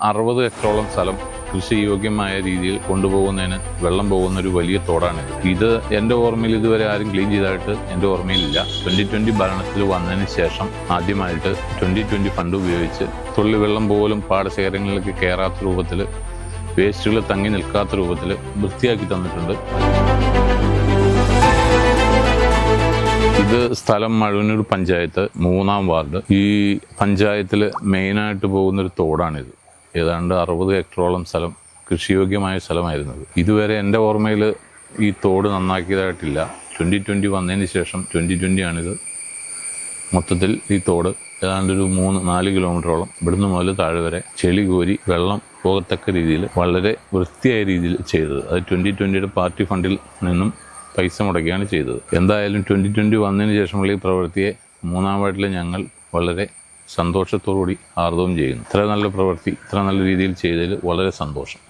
അറുപത് ഏക്കറോളം സ്ഥലം കൃഷിയോഗ്യമായ രീതിയിൽ കൊണ്ടുപോകുന്നതിന് വെള്ളം പോകുന്ന ഒരു വലിയ തോടാണ് ഇത് എന്റെ ഓർമ്മയിൽ ഇതുവരെ ആരും ക്ലീൻ ചെയ്തായിട്ട് എന്റെ ഓർമ്മയിലില്ല. ട്വന്റി ട്വന്റി ഭരണത്തിൽ വന്നതിന് ശേഷം ആദ്യമായിട്ട് ട്വന്റി ട്വന്റി ഫണ്ട് ഉപയോഗിച്ച് തുള്ളി വെള്ളം പോലും പാടശേഖരങ്ങളിലേക്ക് കയറാത്ത രൂപത്തിൽ വേസ്റ്റുകൾ തങ്ങി നിൽക്കാത്ത രൂപത്തിൽ വൃത്തിയാക്കി തന്നിട്ടുണ്ട്. ഇത് സ്ഥലം മഴവനൂർ പഞ്ചായത്ത് മൂന്നാം വാർഡ്. ഈ പഞ്ചായത്തിൽ മെയിനായിട്ട് പോകുന്ന ഒരു തോടാണിത്. ഏതാണ്ട് അറുപത് ഹെക്ടറോളം സ്ഥലം കൃഷിയോഗ്യമായ സ്ഥലമായിരുന്നത് ഇതുവരെ എന്റെ ഓർമ്മയിൽ ഈ തോട് നന്നാക്കിയതായിട്ടില്ല. ട്വന്റി ട്വന്റി വന്നതിന് ശേഷം ട്വന്റി ട്വന്റിയാണിത് മൊത്തത്തിൽ ഈ തോട് ഏതാണ്ട് ഒരു മൂന്ന് നാല് കിലോമീറ്ററോളം ഇവിടുന്ന് മുതൽ താഴെ വരെ ചെളി കോരി വെള്ളം പോകത്തക്ക രീതിയിൽ വളരെ വൃത്തിയായ രീതിയിൽ ചെയ്തത്. അത് ട്വന്റി ട്വന്റിയുടെ പാർട്ടി ഫണ്ടിൽ നിന്നും പൈസ മുടക്കിയാണ് ചെയ്തത്. എന്തായാലും ട്വന്റി ട്വന്റി വന്നതിന് ശേഷമുള്ള ഈ പ്രവൃത്തിയെ മൂന്നാം വാർഡിൽ ഞങ്ങൾ വളരെ സന്തോഷത്തോടുകൂടി ആർദവം ചെയ്യുന്നു. ഇത്ര നല്ല പ്രവൃത്തി ഇത്ര നല്ല രീതിയിൽ ചെയ്തതിൽ വളരെ സന്തോഷം.